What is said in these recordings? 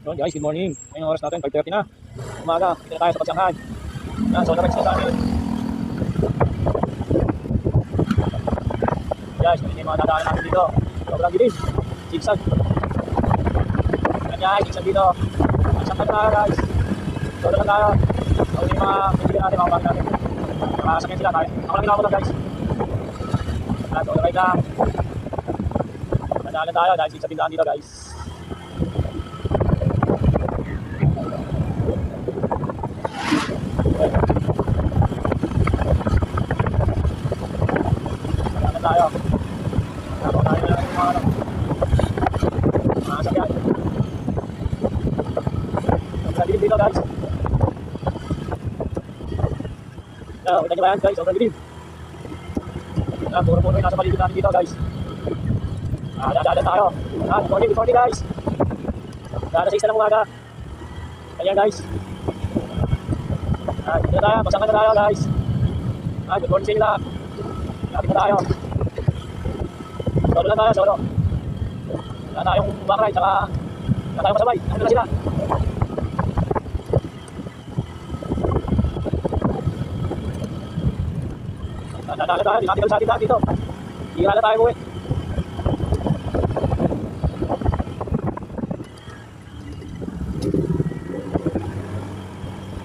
Yun guys, good morning. Ngayon oras natin, 5.30 na. Umaga, hindi na tayo sa pagsanghan. Yan, so na-reach na amin. Guys, ganyan yung mga dadaan natin dito. Sobrang dilim. Zigzag. Yan guys, zigzag dito. Zigzag na tayo guys. Sobrang na tayo. So yung mga pinigyan natin, mga bagay natin. Makasakyan sila tayo. Ako lang ginagawa lang guys. Yan, so right lang. Nadaan na tayo dahil zigzag tindahan dito guys. Wala na tayo. Tapos tayo na lang yung mga ano. Mga sakyan. Sobrang dilim dito guys. Ah, kita nyo ba yan guys? Sobrang dilim. Ah, puro-puro nasa paligid natin dito guys. Ah, dada tayo. Ah, good morning, good guys. Dada sa isa ng umaga. Ayan guys. Ah, dito tayo. Pasang na tayo guys. Ah, good morning sa inyo lahat. Lapit na tayo. Solo lang tayo, solo. Wala tayong backride, saka wala tayong kasabay. Ano na sila? Dadala tayo, di natin sa atin lahat dito. Hira na tayo uwi.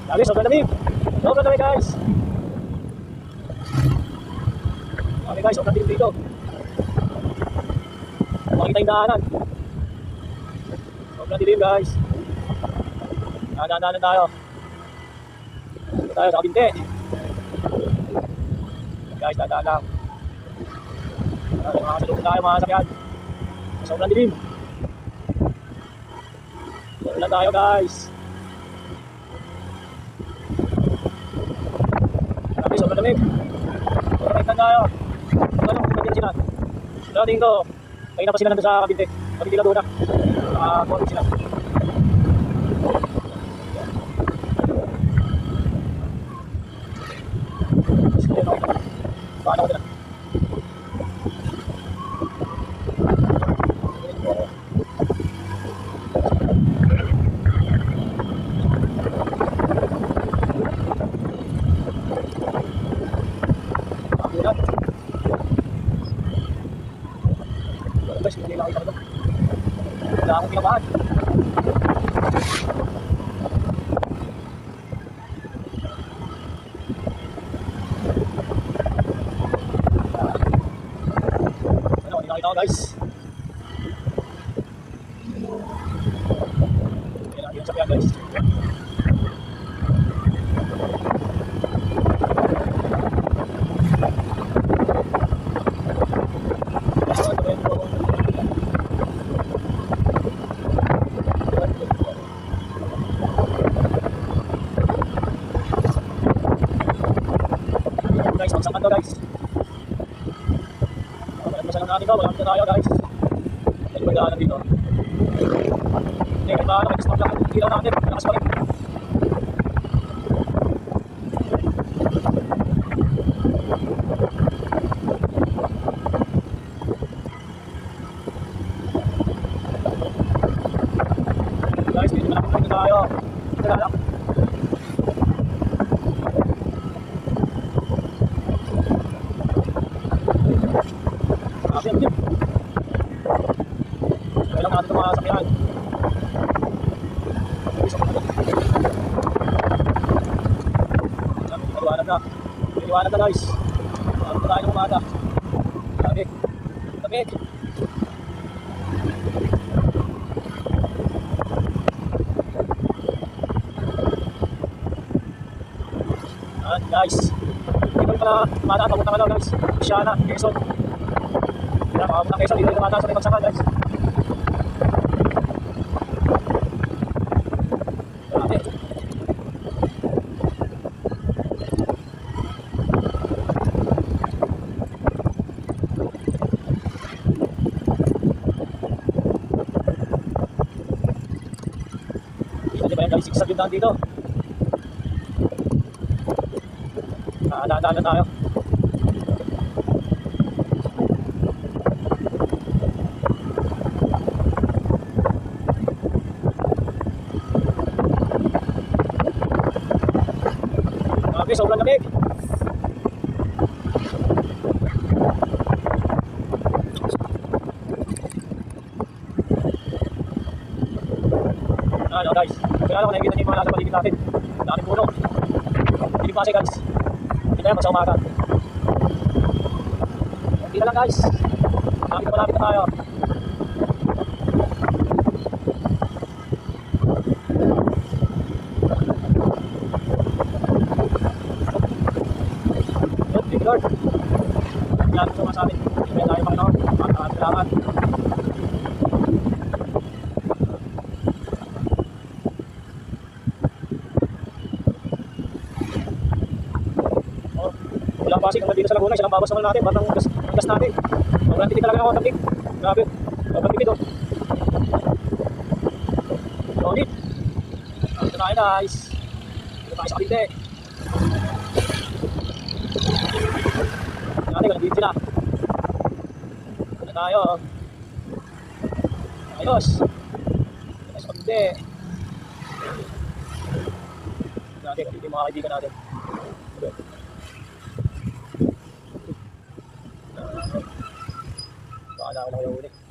Dami, sobrang dami. Sobrang dami guys. Dami guys, sobrang dami dito. Makita yung daanan. Sobrang dilim guys. Dadaanan tayo. Tayo sa kabinte. Guys, dadaan lang. Mga salubong tayo mga sakyan. Sobrang dilim. Sobrang lang tayo guys. Grabe, sobrang lamig. Sobrang lang tayo. Ano, kumagin sila. Dating ko, Kaya pa sila nandun sa kabinte. Kabinte lang doon na. Naka-comment sila. Guys, hindi lang ito. Wala akong kinabahan. Ano, guys. Hindi nakita ko sakyan guys. To guys. Pa lang natin to, wala pa tayo guys. Hindi ba daanan dito? Kaya ba nag-stop lang ang ilaw natin, malakas pa rin. Guys, dito na tayo. Dito na lang. Natin itong mga sakyan. Maliwanag na. Maliwanag na guys. Ano pa tayo ng umaga? Lamig. Lamig. Ayan guys. Dito pala mata papunta ka daw guys. Siya na, Quezon. Kaya makabot ng Quezon, dito rin mata sa may pagsaka guys. siksag yung daan dito. Nakadaan na tayo. Grabe, sobrang lamig. Kailangan ko nakikita niyo yung mga nasa paligid natin. Daming puno. Hindi pa kasi guys. Hindi tayo magsa umaga. Hindi na lang guys. Malapit na malapit tayo. Yun, thank you Lord. Yan ito sa amin. Kaya tayo Panginoon. At salamat. Oh, Walang pasig ang dito sa Laguna, silang babas naman natin, batang gas, gas natin. Sobrang titig talaga ako, tapik. Grabe, sobrang tipid oh. Solid. Ito tayo guys. Ito tayo sa Cavite. Dati ka nag-video na. Ito tayo. Ayos. Ito tayo sa Cavite. Dati, Cavite mga kaibigan natin. Baka na ako ulit.